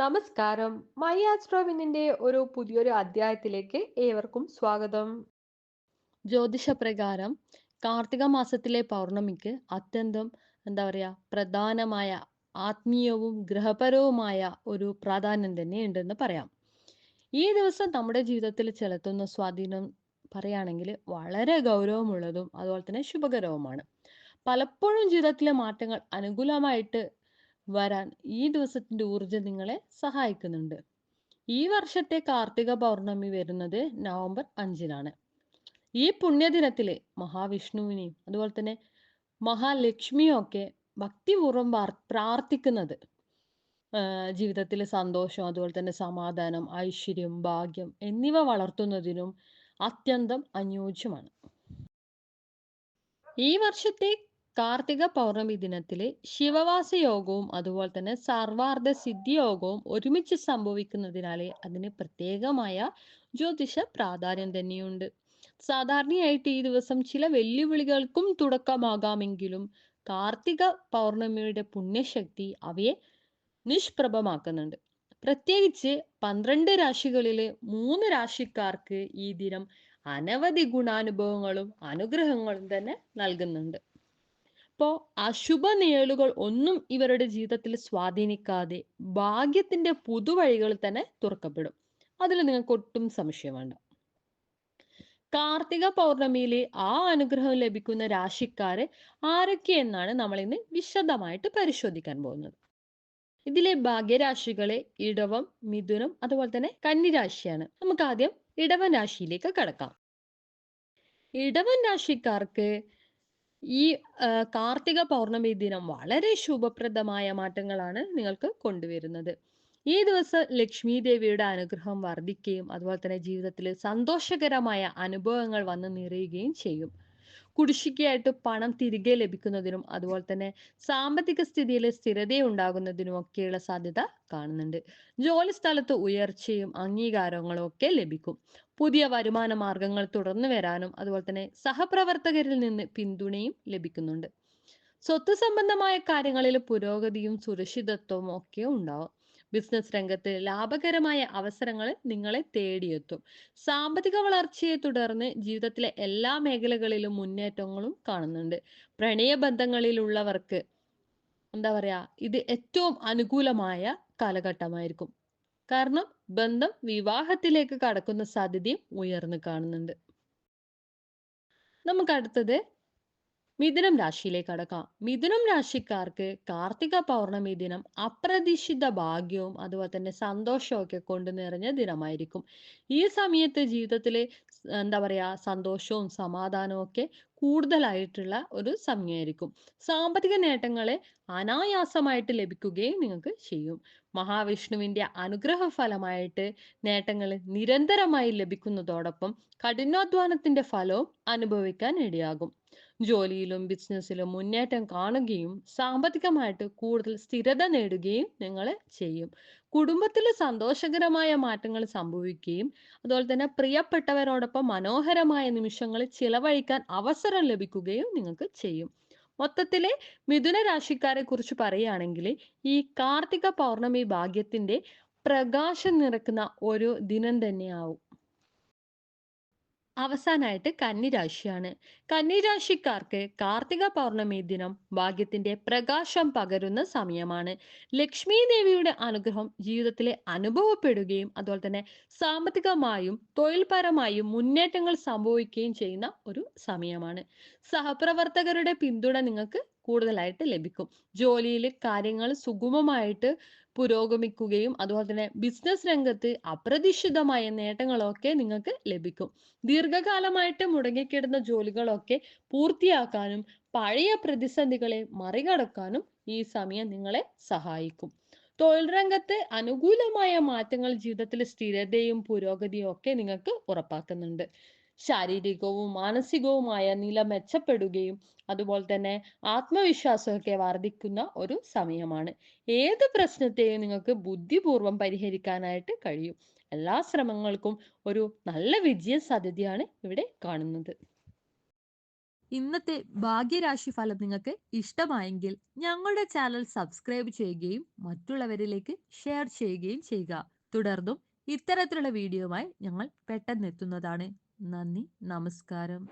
നമസ്കാരം. മൈ ആസ്ട്രോവിനിന്റെ ഒരു പുതിയൊരു അധ്യായത്തിലേക്ക് ഏവർക്കും സ്വാഗതം. ജ്യോതിഷപ്രകാരം കാർത്തിക മാസത്തിലെ പൗർണമിക്ക് അത്യന്തം എന്താ പറയാ പ്രധാനമായ ആത്മീയവും ഗ്രഹപരവുമായ ഒരു പ്രാധാന്യം തന്നെ ഉണ്ടെന്ന് പറയാം. ഈ ദിവസം നമ്മുടെ ജീവിതത്തിൽ ചെലുത്തുന്ന സ്വാധീനം പറയുകയാണെങ്കിൽ വളരെ ഗൗരവമുള്ളതും അതുപോലെ തന്നെ ശുഭകരവുമാണ്. പലപ്പോഴും ജീവിതത്തിലെ മാറ്റങ്ങൾ അനുകൂലമായിട്ട് വരാൻ ഈ ദിവസത്തിന്റെ ഊർജം നിങ്ങളെ സഹായിക്കുന്നുണ്ട്. ഈ വർഷത്തെ കാർത്തിക പൗർണമി വരുന്നത് നവംബർ അഞ്ചിനാണ്. ഈ പുണ്യദിനത്തിലെ മഹാവിഷ്ണുവിനെയും അതുപോലെ തന്നെ മഹാലക്ഷ്മിയും ഒക്കെ ഭക്തിപൂർവം പ്രാർ- പ്രാർത്ഥിക്കുന്നത് ജീവിതത്തിലെ സന്തോഷം അതുപോലെ തന്നെ സമാധാനം ഐശ്വര്യം ഭാഗ്യം എന്നിവ വളർത്തുന്നതിനും അത്യന്തം അനുയോജ്യമാണ്. ഈ വർഷത്തെ കാർത്തിക പൗർണമി ദിനത്തിലെ ശിവവാസ യോഗവും അതുപോലെ തന്നെ സർവാർദ്ധ സിദ്ധി യോഗവും ഒരുമിച്ച് സംഭവിക്കുന്നതിനാൽ അതിന് പ്രത്യേകമായ ജ്യോതിഷ പ്രാധാന്യം തന്നെയുണ്ട്. സാധാരണയായിട്ട് ഈ ദിവസം ചില വെല്ലുവിളികൾക്കും തുടക്കമാകാമെങ്കിലും കാർത്തിക പൗർണമിയുടെ പുണ്യശക്തി അവയെ നിഷ്പ്രഭമാക്കുന്നുണ്ട്. പ്രത്യേകിച്ച് പന്ത്രണ്ട് രാശികളിലെ മൂന്ന് രാശിക്കാർക്ക് ഈ ദിനം അനവധി ഗുണാനുഭവങ്ങളും അനുഗ്രഹങ്ങളും തന്നെ നൽകുന്നുണ്ട്. അപ്പോ അശുഭ ഒന്നും ഇവരുടെ ജീവിതത്തിൽ സ്വാധീനിക്കാതെ ഭാഗ്യത്തിന്റെ പുതുവഴികൾ തന്നെ തുറക്കപ്പെടും. അതിൽ നിങ്ങൾക്ക് ഒട്ടും സംശയം കാർത്തിക പൗർണമിയിലെ ആ അനുഗ്രഹം ലഭിക്കുന്ന രാശിക്കാരെ ആരൊക്കെ എന്നാണ് നമ്മൾ ഇന്ന് വിശദമായിട്ട് പരിശോധിക്കാൻ പോകുന്നത്. ഇതിലെ ഭാഗ്യരാശികളെ ഇടവം മിഥുനം അതുപോലെ തന്നെ കന്നിരാശിയാണ്. നമുക്ക് ആദ്യം ഇടവൻ രാശിയിലേക്ക് കടക്കാം. ഇടവൻ രാശിക്കാർക്ക് ഈ കാർത്തിക പൗർണമി ദിനം വളരെ ശുഭപ്രദമായ മാറ്റങ്ങളാണ് നിങ്ങൾക്ക് കൊണ്ടുവരുന്നത്. ഈ ദിവസം ലക്ഷ്മി ദേവിയുടെ അനുഗ്രഹം വർദ്ധിക്കുകയും അതുപോലെ തന്നെ ജീവിതത്തിൽ സന്തോഷകരമായ അനുഭവങ്ങൾ വന്നു നിറയുകയും ചെയ്യും. കുടിശ്ശികയായിട്ട് പണം തിരികെ ലഭിക്കുന്നതിനും അതുപോലെ തന്നെ സാമ്പത്തിക സ്ഥിതിയിൽ സ്ഥിരതയുണ്ടാകുന്നതിനും ഒക്കെയുള്ള സാധ്യത കാണുന്നുണ്ട്. ജോലി സ്ഥലത്ത് ഉയർച്ചയും അംഗീകാരങ്ങളും ഒക്കെ ലഭിക്കും. പുതിയ വരുമാന മാർഗങ്ങൾ തുടർന്നു വരാനും അതുപോലെ തന്നെ സഹപ്രവർത്തകരിൽ നിന്ന് പിന്തുണയും ലഭിക്കുന്നുണ്ട്. സ്വത്ത് സംബന്ധമായ കാര്യങ്ങളിൽ പുരോഗതിയും സുരക്ഷിതത്വവും ഒക്കെ ഉണ്ടാവും. ബിസിനസ് രംഗത്ത് ലാഭകരമായ അവസരങ്ങൾ നിങ്ങളെ തേടിയെത്തും. സാമ്പത്തിക വളർച്ചയെ തുടർന്ന് ജീവിതത്തിലെ എല്ലാ മേഖലകളിലും മുന്നേറ്റങ്ങളും കാണുന്നുണ്ട്. പ്രണയ ബന്ധങ്ങളിലുള്ളവർക്ക് എന്താ പറയാ ഇത് ഏറ്റവും അനുകൂലമായ കാലഘട്ടമായിരിക്കും. കാരണം ബന്ധം വിവാഹത്തിലേക്ക് കടക്കുന്ന സാധ്യതയും ഉയർന്നു കാണുന്നുണ്ട്. നമുക്ക് അടുത്തത് മിഥുനം രാശിയിലേക്ക് കടക്കാം. മിഥുനം രാശിക്കാർക്ക് കാർത്തിക പൗർണമി ദിനം അപ്രതീക്ഷിത ഭാഗ്യവും അതുപോലെ തന്നെ സന്തോഷവും ഒക്കെ കൊണ്ട് നിറഞ്ഞ ദിനമായിരിക്കും. ഈ സമയത്ത് ജീവിതത്തിലെ എന്താ പറയാ സന്തോഷവും സമാധാനവും ഒക്കെ കൂടുതലായിട്ടുള്ള ഒരു സമയമായിരിക്കും. സാമ്പത്തിക നേട്ടങ്ങളെ അനായാസമായിട്ട് ലഭിക്കുകയും നിങ്ങൾക്ക് ചെയ്യും. മഹാവിഷ്ണുവിന്റെ അനുഗ്രഹ ഫലമായിട്ട് നേട്ടങ്ങൾ നിരന്തരമായി ലഭിക്കുന്നതോടൊപ്പം കഠിനാധ്വാനത്തിന്റെ ഫലവും അനുഭവിക്കാൻ ഇടയാകും. ജോലിയിലും ബിസിനസ്സിലും മുന്നേറ്റം കാണുകയും സാമ്പത്തികമായിട്ട് കൂടുതൽ സ്ഥിരത നേടുകയും നിങ്ങൾ ചെയ്യും. കുടുംബത്തിൽ സന്തോഷകരമായ മാറ്റങ്ങൾ സംഭവിക്കുകയും അതുപോലെ തന്നെ പ്രിയപ്പെട്ടവരോടൊപ്പം മനോഹരമായ നിമിഷങ്ങൾ ചിലവഴിക്കാൻ അവസരം ലഭിക്കുകയും നിങ്ങൾക്ക് ചെയ്യും. മൊത്തത്തിലെ മിഥുന രാശിക്കാരെ കുറിച്ച് പറയുകയാണെങ്കിൽ ഈ കാർത്തിക പൗർണമി ഭാഗ്യത്തിന്റെ പ്രകാശം നിറക്കുന്ന ഒരു ദിനം തന്നെയാവും. അവസാനമായിട്ട് കന്നിരാശിയാണ്. കന്നിരാശിക്കാർക്ക് കാർത്തിക പൗർണമി ദിനം ഭാഗ്യത്തിന്റെ പ്രകാശം പകരുന്ന സമയമാണ്. ലക്ഷ്മി ദേവിയുടെ അനുഗ്രഹം ജീവിതത്തിലെ അനുഭവപ്പെടുകയും അതുപോലെ തന്നെ സാമ്പത്തികമായും തൊഴിൽപരമായും മുന്നേറ്റങ്ങൾ സംഭവിക്കുകയും ചെയ്യുന്ന ഒരു സമയമാണ്. സഹപ്രവർത്തകരുടെ പിന്തുണ നിങ്ങൾക്ക് കൂടുതലായിട്ട് ലഭിക്കും. ജോലിയിൽ കാര്യങ്ങൾ സുഗമമായിട്ട് പുരോഗമിക്കുകയും അതുപോലെ തന്നെ ബിസിനസ് രംഗത്ത് അപ്രതീക്ഷിതമായ നേട്ടങ്ങളൊക്കെ നിങ്ങൾക്ക് ലഭിക്കും. ദീർഘകാലമായിട്ട് മുടങ്ങിക്കിടുന്ന ജോലികളൊക്കെ പൂർത്തിയാക്കാനും പഴയ പ്രതിസന്ധികളെ മറികടക്കാനും ഈ സമയം നിങ്ങളെ സഹായിക്കും. തൊഴിൽ രംഗത്ത് അനുകൂലമായ മാറ്റങ്ങൾ ജീവിതത്തിൽ സ്ഥിരതയും പുരോഗതിയും ഒക്കെ നിങ്ങൾക്ക് ഉറപ്പാക്കുന്നുണ്ട്. ശാരീരികവും മാനസികവുമായ നില മെച്ചപ്പെടുകയും അതുപോലെ തന്നെ ആത്മവിശ്വാസമൊക്കെ വർദ്ധിക്കുന്ന ഒരു സമയമാണ്. ഏത് പ്രശ്നത്തെയും നിങ്ങൾക്ക് ബുദ്ധിപൂർവം പരിഹരിക്കാനായിട്ട് കഴിയും. എല്ലാ ശ്രമങ്ങൾക്കും ഒരു നല്ല വിജയ സാധ്യതയാണ് ഇവിടെ കാണുന്നത്. ഇന്നത്തെ ഭാഗ്യരാശി ഫലം നിങ്ങൾക്ക് ഇഷ്ടമായെങ്കിൽ ഞങ്ങളുടെ ചാനൽ സബ്സ്ക്രൈബ് ചെയ്യുകയും മറ്റുള്ളവരിലേക്ക് ഷെയർ ചെയ്യുകയും ചെയ്യുക. തുടർന്നും ഇത്തരത്തിലുള്ള വീഡിയോയുമായി ഞങ്ങൾ പെട്ടെന്ന് എത്തുന്നതാണ് നന്ദി. നമസ്കാരം.